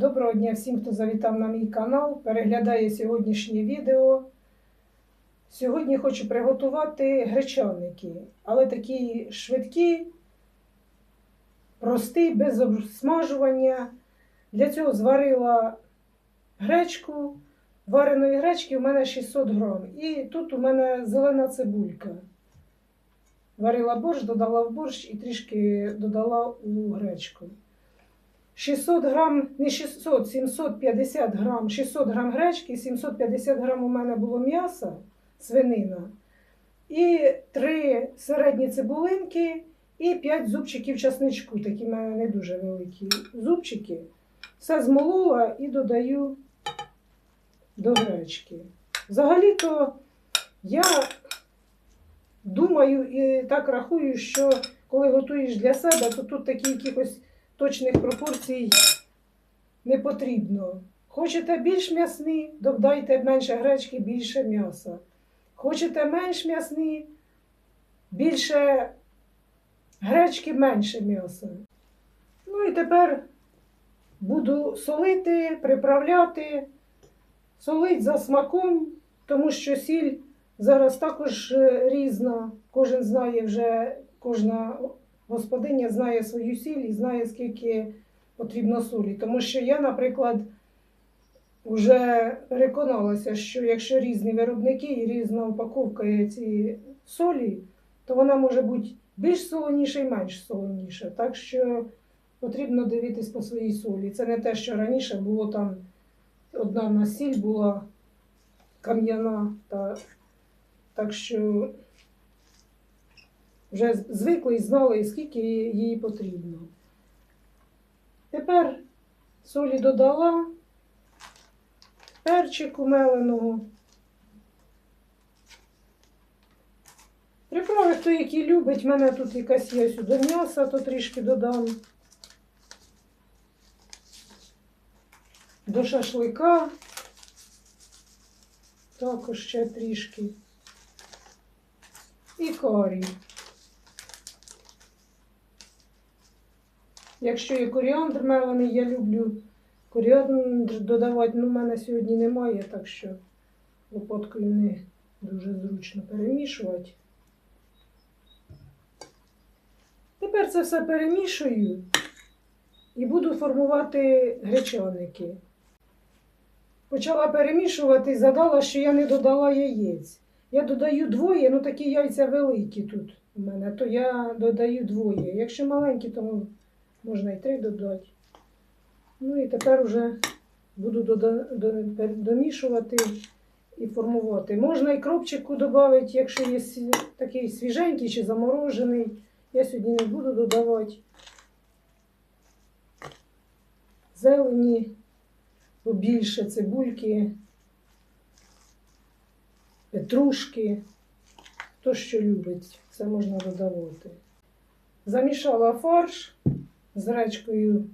Доброго дня всім, хто завітав на мій канал, переглядає сьогоднішнє відео. Сьогодні хочу приготувати гречаники, але такі швидкі, прості, без обсмажування. Для цього зварила гречку. Вареної гречки у мене 600 грам. І тут у мене зелена цибулька. Варила борщ, додала в борщ і трішки додала у гречку. 600 грам, не 600, 750 грам, 600 грам гречки, 750 грам у мене було м'яса, свинина. І 3 середні цибулинки і 5 зубчиків часничку, такі в мене не дуже великі зубчики. Все змолола і додаю до гречки. Взагалі-то я думаю і так рахую, що коли готуєш для себе, то тут такі якихось точних пропорцій не потрібно. Хочете більш м'ясний, додайте менше гречки, більше м'яса. Хочете менш м'ясний, більше гречки, менше м'яса. Ну і тепер буду солити, приправляти, солить за смаком, тому що сіль зараз також е, різна. Кожен знає вже, кожна господиня знає свою сіль і знає, скільки потрібно солі. Тому що я, наприклад, вже переконалася, що якщо різні виробники і різна упаковка цієї солі, то вона може бути більш солоніша і менш солоніша. Так що потрібно дивитись по своїй солі. Це не те, що раніше було там одна в нас сіль була кам'яна. Та, так що вже звикли і знали, скільки їй потрібно. Тепер солі додала, перчику меленого. Приправи, хто який любить, мене тут якась є сюди м'яса, то трішки додам. До шашлика також ще трішки. І карі. Якщо є коріандр мелений, я люблю коріандр додавати, ну в мене сьогодні немає, так що лопаткою не дуже зручно перемішувати. Тепер це все перемішую і буду формувати гречаники. Почала перемішувати і задала, що я не додала яєць. Я додаю двоє, ну такі яйця великі тут у мене, то я додаю двоє. Якщо маленькі, то можна і три додати. Ну і тепер вже буду домішувати і формувати. Можна і кропчику додати, якщо є такий свіженький чи заморожений. Я сьогодні не буду додавати. Зелені, побільше цибульки, петрушки. Хто що любить, це можна додавати. Замішала фарш з гречкою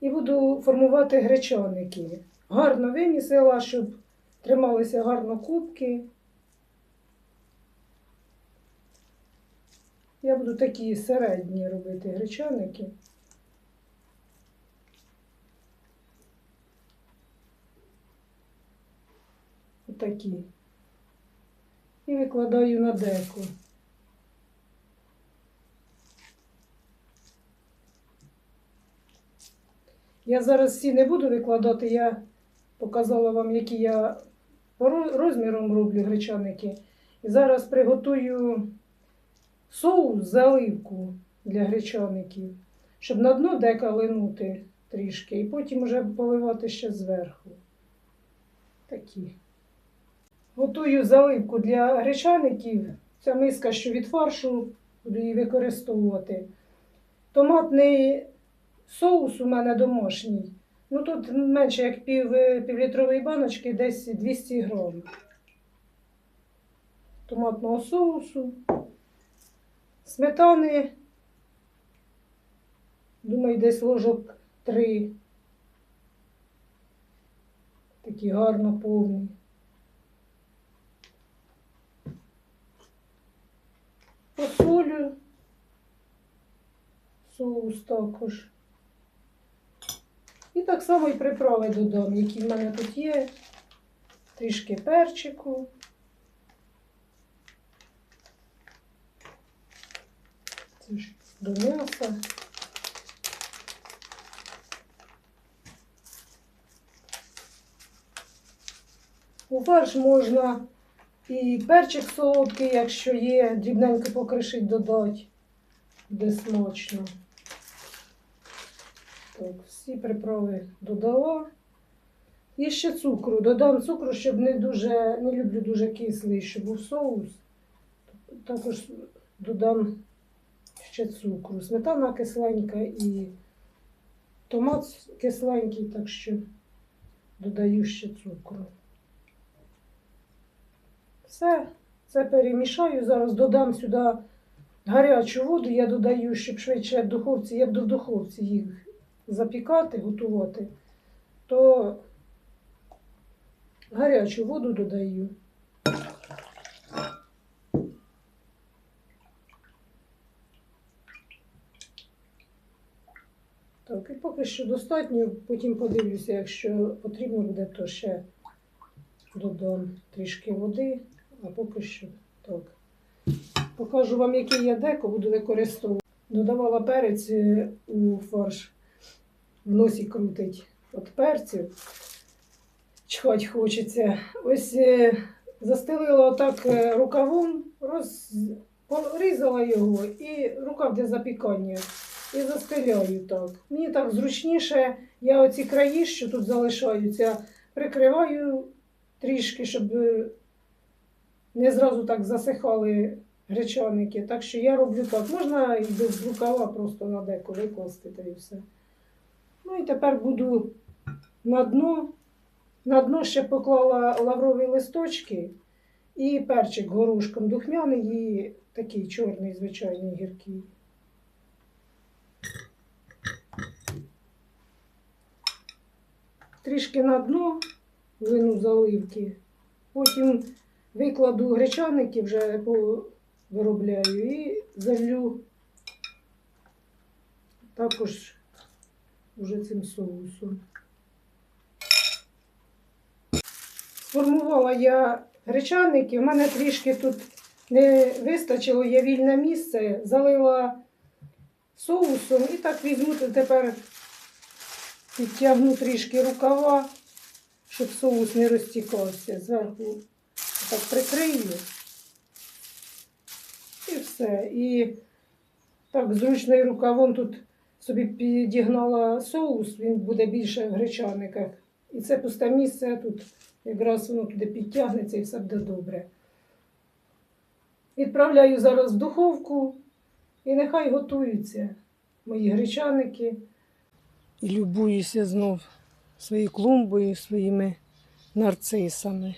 і буду формувати гречаники. Гарно вимісила, щоб трималися гарно кубки. Я буду такі середні робити гречаники. Отакі. І викладаю на деку. Я зараз всі не буду викладати, я показала вам, які я розміром роблю гречаники. І зараз приготую соус, заливку для гречаників, щоб на дно дека линути трішки, і потім вже поливати ще зверху. Такі. Готую заливку для гречаників. Ця миска, що від фаршу, буду її використовувати. Томатний соус у мене домашній. Ну тут менше як пів, півлітрової баночки, десь 200 грам. Томатного соусу. Сметани. Думаю, десь ложок 3. Такі гарно повні. Посолю. Соус також. Так само і приправи додам, які в мене тут є. Трішки перчику. Це ж до м'яса. У фарш можна і перчик солодкий, якщо є, дрібненько покришить додати. Буде смачно. Так, всі приправи додала. І ще цукру. Додам цукру, щоб не дуже, не люблю дуже кислий, щоб був соус. Також додам ще цукру. Сметана кисленька і томат кисленький, так що додаю ще цукру. Все, це перемішаю. Зараз додам сюди гарячу воду, я додаю, щоб швидше в духовці, я буду в духовці їх запікати, готувати, то гарячу воду додаю. Так, і поки що достатньо, потім подивлюся, якщо потрібно буде, то ще додам трішки води, а поки що так. Покажу вам, який я деко буду використовувати. Додавала перець е, у фарш, в носі крутить от перців. Чхать хочеться. Ось е, застелила отак е, рукавом, роз... порізала його і рукав для запікання. І застеляю так. Мені так зручніше, я оці краї, що тут залишаються, прикриваю трішки, щоб е, не зразу так засихали гречаники. Так що я роблю так. Можна і без рукава просто на деко викласти та і все. Ну і тепер буду на дно. На дно ще поклала лаврові листочки і перчик горошком духмяний і такий чорний, звичайний гіркий. Трішки на дно вину заливки. Потім викладу гречаники, вже виробляю і залью також вже цим соусом. Сформувала я гречаники, в мене трішки тут не вистачило, є вільне місце, залила соусом і так візьму тепер підтягну трішки рукава, щоб соус не розтікався. Зверху так прикрию. І все. І так зручно і рукавом тут собі підігнала соус, він буде більше в гречаниках. І це пусте місце, тут якраз воно туди підтягнеться і все буде добре. Відправляю зараз в духовку і нехай готуються мої гречаники. І любуюся знов своєю клумбою, своїми нарцисами.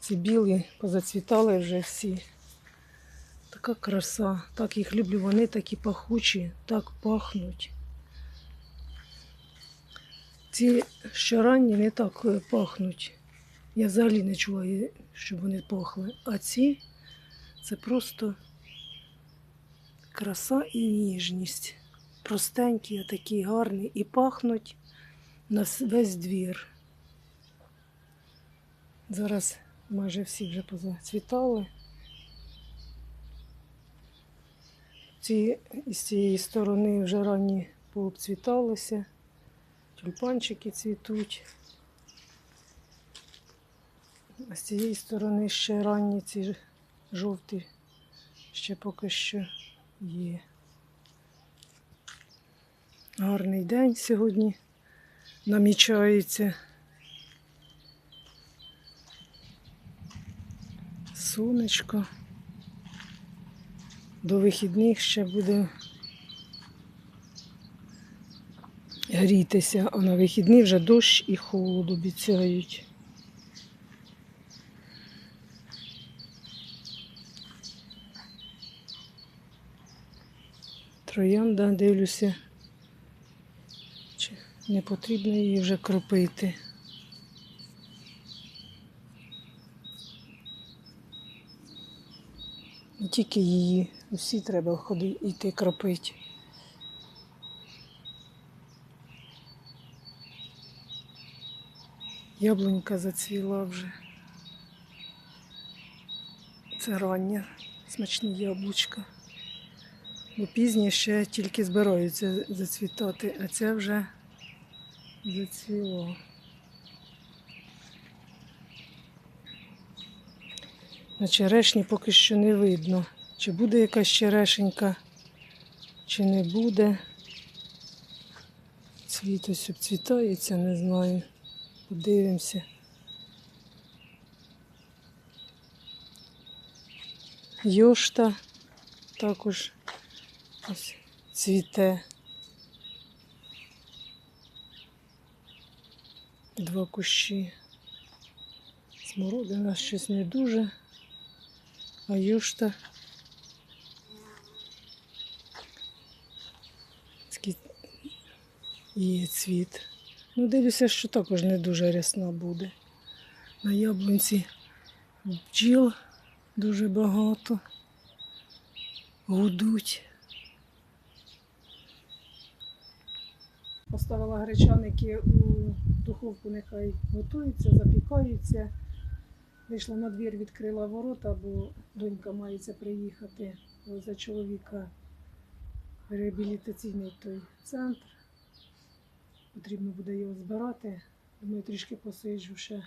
Ці білі позацвітали вже всі. Така краса, так їх люблю, вони такі пахучі, так пахнуть. Ці що ранні не так е, пахнуть. Я взагалі не чула, щоб вони пахли. А ці це просто краса і ніжність. Простенькі, а такі гарні і пахнуть на весь двір. Зараз майже всі вже позацвітали. Ці з цієї сторони вже ранні пообцвіталися. Тюльпанчики цвітуть. А з цієї сторони ще ранні ці жовті ще поки що є. Гарний день сьогодні намічається. Сонечко. До вихідних ще буде грітися, а на вихідні вже дощ і холод обіцяють. Троянда, дивлюся, чи не потрібно її вже кропити. Не тільки її, усі треба ходити йти кропити. Яблунька зацвіла вже. Це рання, смачні яблучка. Бо пізні ще тільки збираються зацвітати, а це вже зацвіло. На черешні поки що не видно, чи буде якась черешенька, чи не буде. Цвіт ось обцвітається, не знаю. Подивимося. Йошта також ось цвіте. Два кущі. Смородина щось не дуже, а юшта. Такий є цвіт. Ну, дивлюся, що також не дуже рясна буде. На яблунці бджіл дуже багато. Гудуть. Поставила гречаники у духовку, нехай готуються, запікаються. Вийшла на двір, відкрила ворота, бо донька мається приїхати за чоловіка в реабілітаційний той центр. Потрібно буде його збирати. Думаю, трішки посиджу ще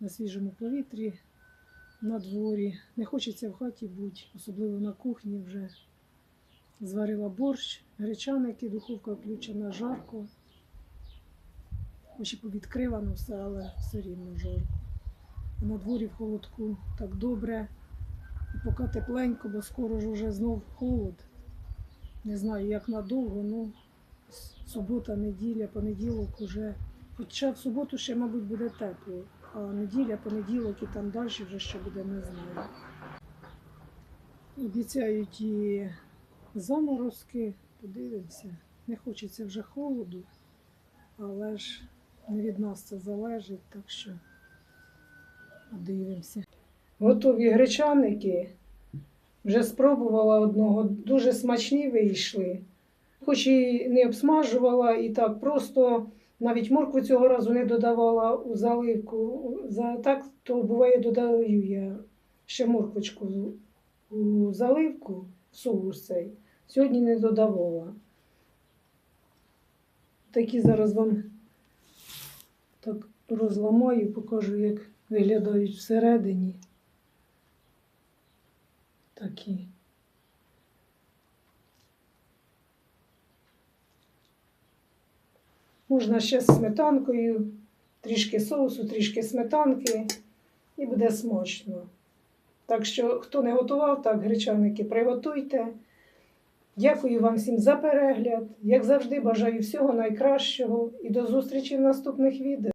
на свіжому повітрі, на дворі. Не хочеться в хаті бути, особливо на кухні вже. Зварила борщ, гречаники, духовка включена жарко. Хоч і повідкривано все, але все рівно жарко. А на дворі в холодку так добре. І поки тепленько, бо скоро ж уже знов холод. Не знаю, як надовго, ну субота, неділя, понеділок уже. Хоча в суботу ще, мабуть, буде тепло, а неділя, понеділок і там далі вже що буде, не знаю. Обіцяють і заморозки, подивимося. Не хочеться вже холоду, але ж не від нас це залежить, так що подивимося. Готові гречаники. Вже спробувала одного, дуже смачні вийшли. Хоч і не обсмажувала, і так просто навіть моркву цього разу не додавала у заливку. За так, то буває додаю я ще морквочку у заливку, в соус цей. Сьогодні не додавала. Такі зараз вам так розламаю, покажу, як виглядають всередині. Такі. Можна ще з сметанкою, трішки соусу, трішки сметанки, і буде смачно. Так що, хто не готував, так, гречаники, приготуйте. Дякую вам всім за перегляд. Як завжди, бажаю всього найкращого і до зустрічі в наступних відео.